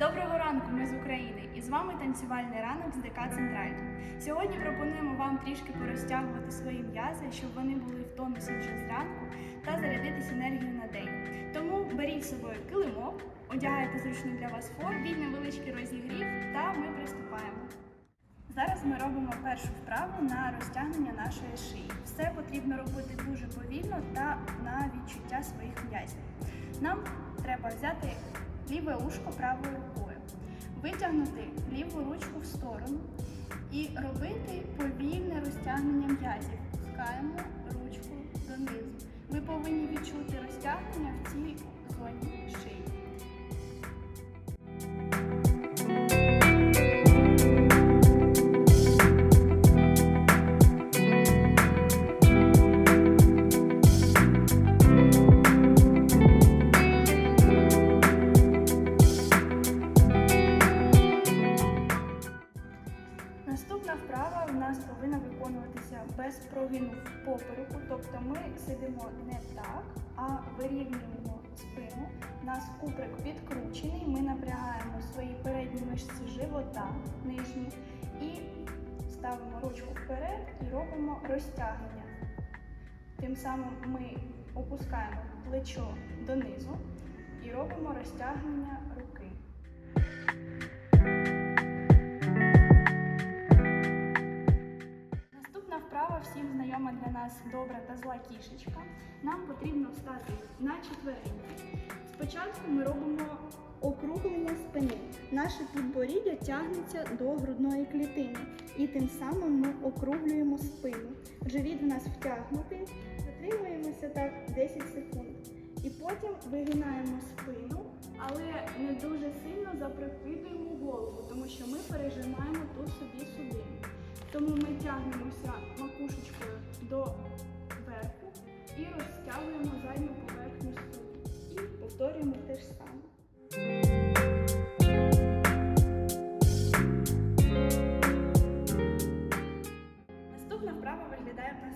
Доброго ранку, ми з України, і з вами танцювальний ранок з ДК Централь. Сьогодні пропонуємо вам трішки порозтягувати свої м'язи, щоб вони були в тонусі вже зранку та зарядитись енергією на день. Тому беріть з собою килимок, одягайте зручну для вас форму, невеличкий розігрів, та ми приступаємо. Зараз ми робимо першу вправу на розтягнення нашої шиї. Все потрібно робити дуже повільно та на відчуття своїх м'язів. Нам треба взяти ліве ушко правою рукою, витягнути ліву ручку в сторону і робити повільне розтягнення м'язів. Пускаємо ручку донизу. Ви повинні відчути розтягнення в цій зоні прогину в попереку, тобто ми сидимо не так, а вирівнюємо спину. Нас куприк підкручений, ми напрягаємо свої передні мишці живота, нижні, і ставимо ручку вперед і робимо розтягнення. Тим самим ми опускаємо плечо донизу і робимо розтягнення руки. Нас добра та зла кішечка. Нам потрібно встати на четвереньки. Спочатку ми робимо округлення спини. Наше підборіддя тягнеться до грудної клітини. І тим самим ми округлюємо спину. Живіт в нас втягнутий, затримуємося так 10 секунд. І потім вигинаємо спину, але не дуже сильно запрокидуємо голову, тому що ми пережимаємо тут собі сюди. Тому ми тягнемося макушечкою до верху і розтягуємо задню поверхню спини. І повторюємо те ж саме. Наступна вправа виглядає так.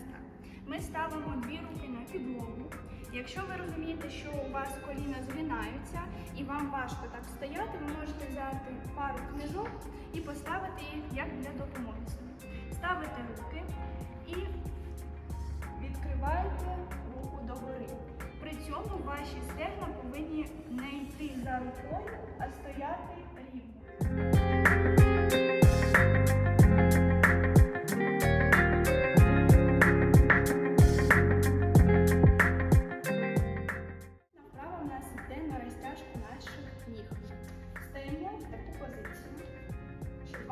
Ми ставимо дві руки на підлогу. Якщо ви розумієте, що у вас коліна згинаються і вам важко так стояти, ви можете взяти пару книжок і поставити їх як для допомоги. Ставите руки і відкриваєте руку догори. При цьому ваші стегна повинні не йти за рукою, а стояти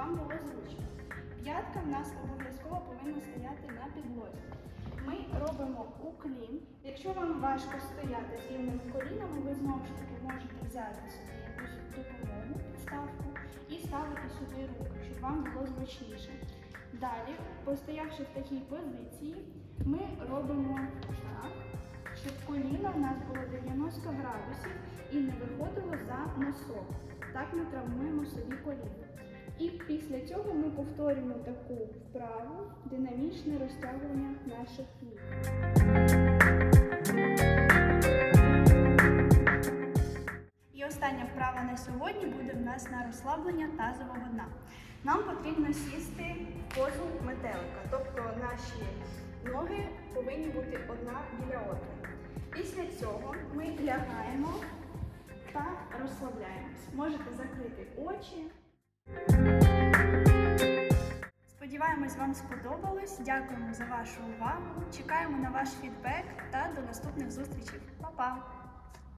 вам було зручно. П'ятка в нас обов'язково повинна стояти на підлозі. Ми робимо уклін. Якщо вам важко стояти з рівними колінами, ви знову ж таки можете взяти собі якусь допомогу, підставку і ставити сюди руки, щоб вам було зручніше. Далі, постоявши в такій позиції, ми робимо так щоб коліно в нас було 90 градусів і не виходило за носок. Так ми травмуємо собі коліно. І після цього ми повторюємо таку вправу динамічне розтягування наших ніг. І остання вправа на сьогодні буде в нас на розслаблення тазового дна. Нам потрібно сісти в позу метелика, тобто наші ноги повинні бути одна біля одної. Після цього ми лягаємо та розслабляємось. Можете закрити очі. Сподіваємось, вам сподобалось. Дякуємо за вашу увагу. Чекаємо на ваш фідбек та до наступних зустрічей. Па-па!